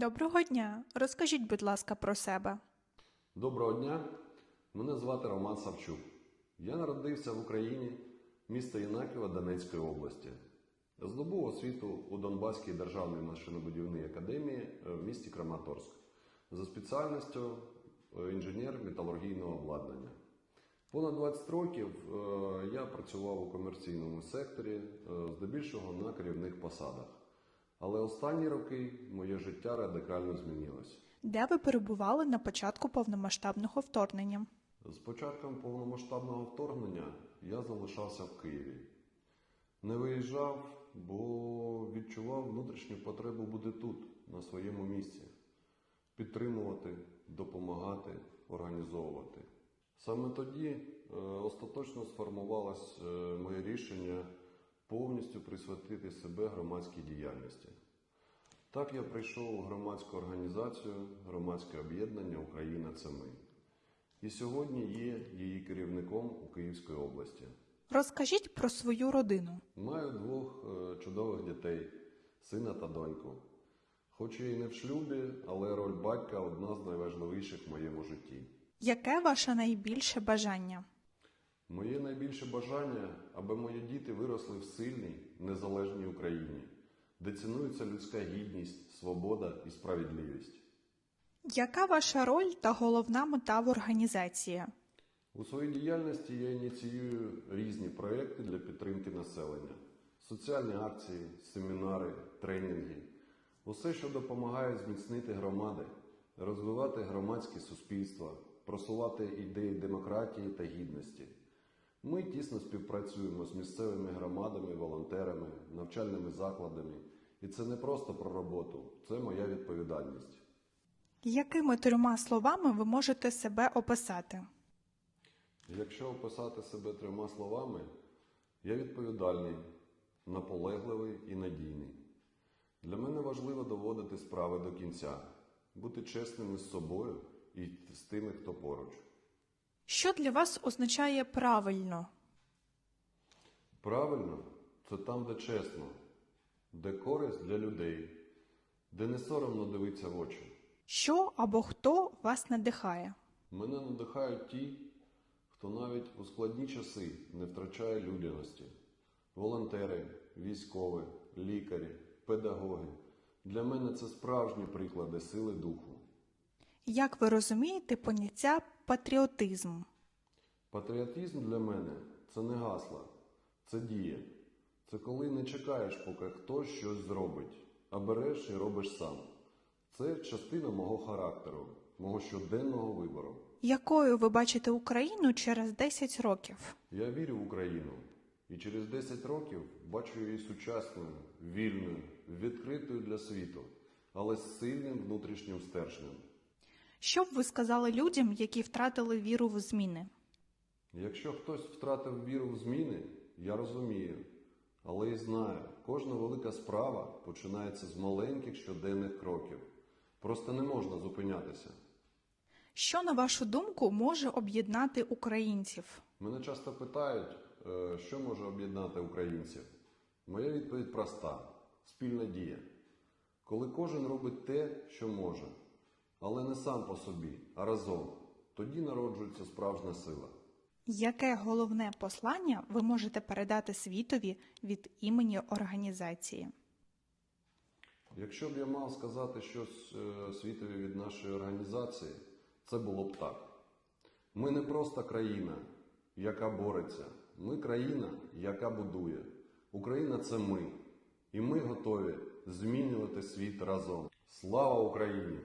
Доброго дня. Розкажіть, будь ласка, про себе. Доброго дня, мене звати Роман Савчук. Я народився в Україні, місто Єнаківа Донецької області. Здобув освіту у Донбаській державній машинобудівній академії е, в місті Краматорськ за спеціальністю е, інженер металургійного обладнання. Понад 20 років е, я працював у комерційному секторі, здебільшого на керівних посадах. Але останні роки моє життя радикально змінилось. Де ви перебували на початку повномасштабного вторгнення? З початком повномасштабного вторгнення я залишався в Києві. Не виїжджав, бо відчував внутрішню потребу бути тут, на своєму місці, підтримувати, допомагати, організовувати. Саме тоді е, остаточно сформувалось е, моє рішення повністю присвятити себе громадській діяльності. Так я прийшов у громадську організацію, громадське об'єднання Україна це ми. І сьогодні є її керівником у Київській області. Розкажіть про свою родину. Маю двох е, чудових дітей, сина та доньку. Хоч і не в шлюбі, але роль батька одна з найважливіших в моєму житті. Яке ваше найбільше бажання? Моє найбільше бажання, аби мої діти виросли в сильній, незалежній Україні, де цінується людська гідність, свобода і справедливість. Яка ваша роль та головна мета в організації? У своїй діяльності я ініціюю різні проекти для підтримки населення, соціальні акції, семінари, тренінги, усе, що допомагає зміцнити громади, розвивати громадське суспільство, просувати ідеї демократії та гідності. Ми тісно співпрацюємо з місцевими громадами, волонтерами, навчальними закладами. І це не просто про роботу, це моя відповідальність. Якими трьома словами ви можете себе описати? Якщо описати себе трьома словами, я відповідальний, наполегливий і надійний. Для мене важливо доводити справи до кінця, бути чесним із собою і з тими, хто поруч. Що для вас означає правильно? Правильно, це там, де чесно, де користь для людей, де не соромно дивитися в очі. Що або хто вас надихає? Мене надихають ті, хто навіть у складні часи не втрачає людяності. Волонтери, військові, лікарі, педагоги. Для мене це справжні приклади сили духу. Як ви розумієте поняття патріотизм? Патріотизм для мене це не гасла, це дія. Це коли не чекаєш, поки хтось щось зробить, а береш і робиш сам. Це частина мого характеру, мого щоденного вибору. Якою ви бачите Україну через 10 років? Я вірю в Україну і через 10 років бачу її сучасною, вільною, відкритою для світу, але з сильним внутрішнім стержнем. Що б ви сказали людям, які втратили віру в зміни? Якщо хтось втратив віру в зміни, я розумію, але і знаю, кожна велика справа починається з маленьких щоденних кроків. Просто не можна зупинятися. Що, на вашу думку, може об'єднати українців? Мене часто питають, е, що може об'єднати українців. Моя відповідь проста: спільна дія. Коли кожен робить те, що може, але не сам по собі, а разом, тоді народжується справжня сила. Яке головне послання ви можете передати світові від імені організації? Якщо б я мав сказати щось е, світові від нашої організації, це було б так. Ми не просто країна, яка бореться. Ми країна, яка будує. Україна це ми. І ми готові змінювати світ разом. Слава Україні!